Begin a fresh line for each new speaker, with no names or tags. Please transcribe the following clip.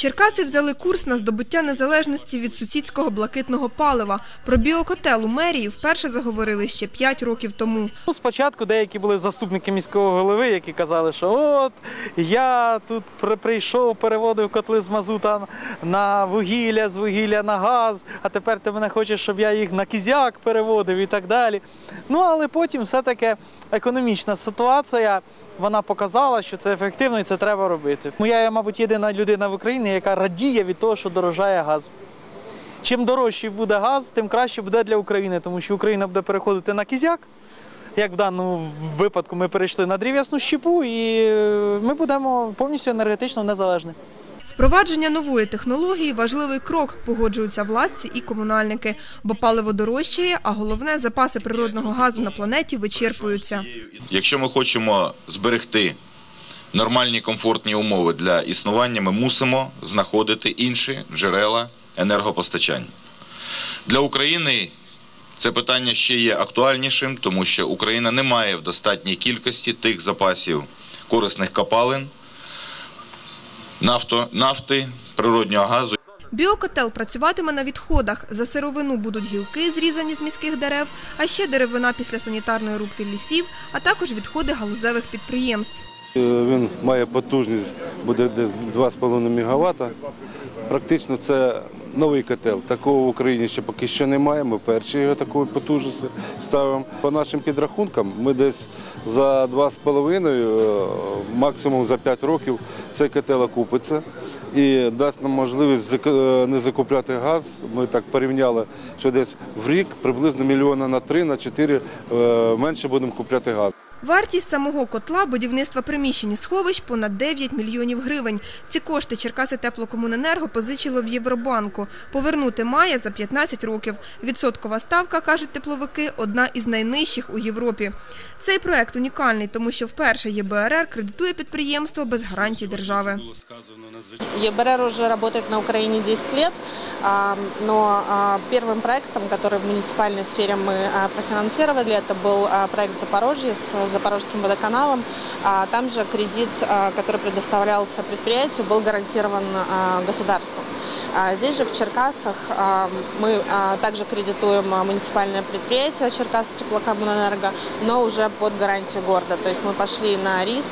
Черкаси взяли курс на здобуття незалежності від сусідського блакитного палива. Про біокотел у мерії вперше заговорили ще 5 років тому.
Ну, спочатку деякі були заступники міського голови, які казали, що от я тут прийшов, переводив котли з мазута на вугілля, з вугілля на газ, а тепер ти мене хочеш, щоб я їх на кізяк переводив і так далі. Ну але потім все-таки економічна ситуація. Вона показала, що це ефективно і це треба робити. Ну, Я, мабуть, єдина людина в Україні, яка радіє від того, що дорожає газ. Чим дорожчий буде газ, тим краще буде для України, тому що Україна буде переходити на кізяк. Як в даному випадку ми перейшли на дрів'ясну щепу, і е, ми будемо повністю енергетично незалежні.
Впровадження нової технології – важливий крок, погоджуються владці і комунальники, бо паливо дорожчає, а головне – запаси природного газу на планеті вичерпуються.
Якщо ми хочемо зберегти нормальні комфортні умови для існування, ми мусимо знаходити інші джерела енергопостачання. Для України це питання ще є актуальнішим, тому що Україна не має в достатній кількості тих запасів корисних копалин, нафто, нафти, природнього газу.
Біокотел працюватиме на відходах. За сировину будуть гілки, зрізані з міських дерев, а ще деревина після санітарної рубки лісів, а також відходи галузевих підприємств.
Е, Він має потужність, буде десь 2,5 МВт. Практично це новий котел. Такого в Україні ще поки що немає. Ми перші його такої потужності ставимо. По нашим підрахункам, ми десь за 2,5, е, максимум за 5 років цей котел окупиться і дасть нам можливість е, не закупляти газ. Ми так порівняли, що десь в рік приблизно мільйона на 3, на 4 е, менше будемо купляти газ.
Вартість самого котла, будівництва приміщень і сховищ – понад 9 мільйонів гривень. Ці кошти Черкаси Теплокомуненерго позичило в Євробанку. Повернути має за 15 років. Відсоткова ставка, кажуть тепловики, одна із найнижчих у Європі. Цей проект унікальний, тому що вперше ЄБРР кредитує підприємство без гарантій держави.
ЕБРР уже работает на Украине 10 лет, а, но а, первым проектом, который в муниципальной сфере мы а, профинансировали, это был а, проект Запорожье Запорожским водоканалом. А, Там же кредит, а, который предоставлялся предприятию, был гарантирован а, государством. Здесь же в Черкасах мы также кредитуем муниципальное предприятие Черкас теплокоммунэнерго, но уже под гарантию города. То есть мы пошли на риск